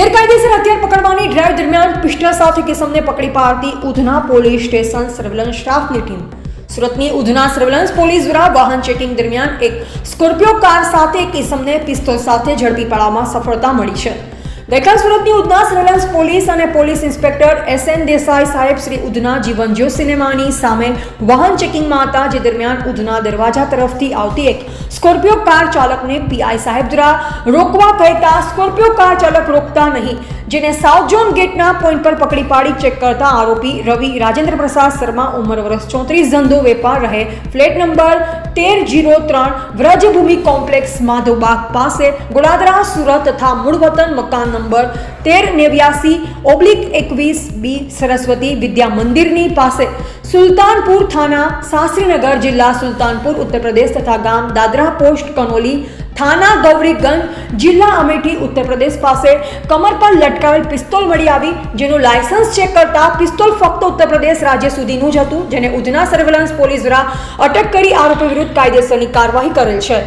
ગેરકાયદેસર હથિયાર પકડવાની ડ્રાઈવ દરમિયાન પિસ્ટલ સાથે કિસમને પકડી પાડતી ઉધના પોલીસ સ્ટેશન સર્વેલન્સ સ્ટાફની ટીમ. સુરતની ઉધના સર્વેલન્સ પોલીસ દ્વારા વાહન ચેકિંગ દરમિયાન એક સ્કોર્પિયો કાર સાથે કિસમને પિસ્તોલ સાથે ઝડપી પાડવામાં સફળતા મળી છે. ગઈકાલ સુરતની ઉધના સર્વેલન્સ પોલીસ અને police inspector S N Desai સાહેબ શ્રી ઉધના જીવનજ્યો સિનેમાની સામે વાહન ચેકિંગમાં હતા, જે દરમિયાન ઉધના દરવાજા તરફથી આવતી એક સ્કોર્પિયો કાર ચાલકને પીઆઈ સાહેબ દ્વારા રોકવા કહેતા સ્કોર્પિયો કાર ચાલક રોકતા નહીં, જેને સાઉથ ઝોન ગેટના પોઈન્ટ પર પકડી પાડી ચેક કરતા આરોપી રવિ રાજેન્દ્ર પ્રસાદ શર્મા ઉંમર વર્ષ ચોત્રીસ, ધંધો વેપાર રહે, ફ્લેટ નંબર તેર જીરો ત્રણ, વ્રજભૂમિ કોમ્પ્લેક્સ માધવબાગ પાસે, ગોડાદરા, સુરત તથા મૂળ વતન મકાન નંબર તેર નેવ્યાસી ઓબ્લિક એકવીસ બી સરસ્વતી વિદ્યા મંદિરની પાસે સુલતાનપુર થાના શાસ્ત્રીનગર જિલ્લા સુલતાનપુર ઉત્તર પ્રદેશ તથા ગામ દાદરા પોસ્ટ કનોલી થાના ગૌરીગંજ જિલ્લા અમેઠી ઉત્તર પ્રદેશ પાસે કમર પર લટકાવેલ પિસ્તોલ મળી આવી, જેનું લાયસન્સ ચેક કરતા પિસ્તોલ ફક્ત ઉત્તર પ્રદેશ રાજ્ય સુધીનું જ હતું, જેને ઉધના સર્વેલન્સ પોલીસ દ્વારા અટક કરી આરોપી વિરુદ્ધ કાયદેસરની કાર્યવાહી કરેલ છે.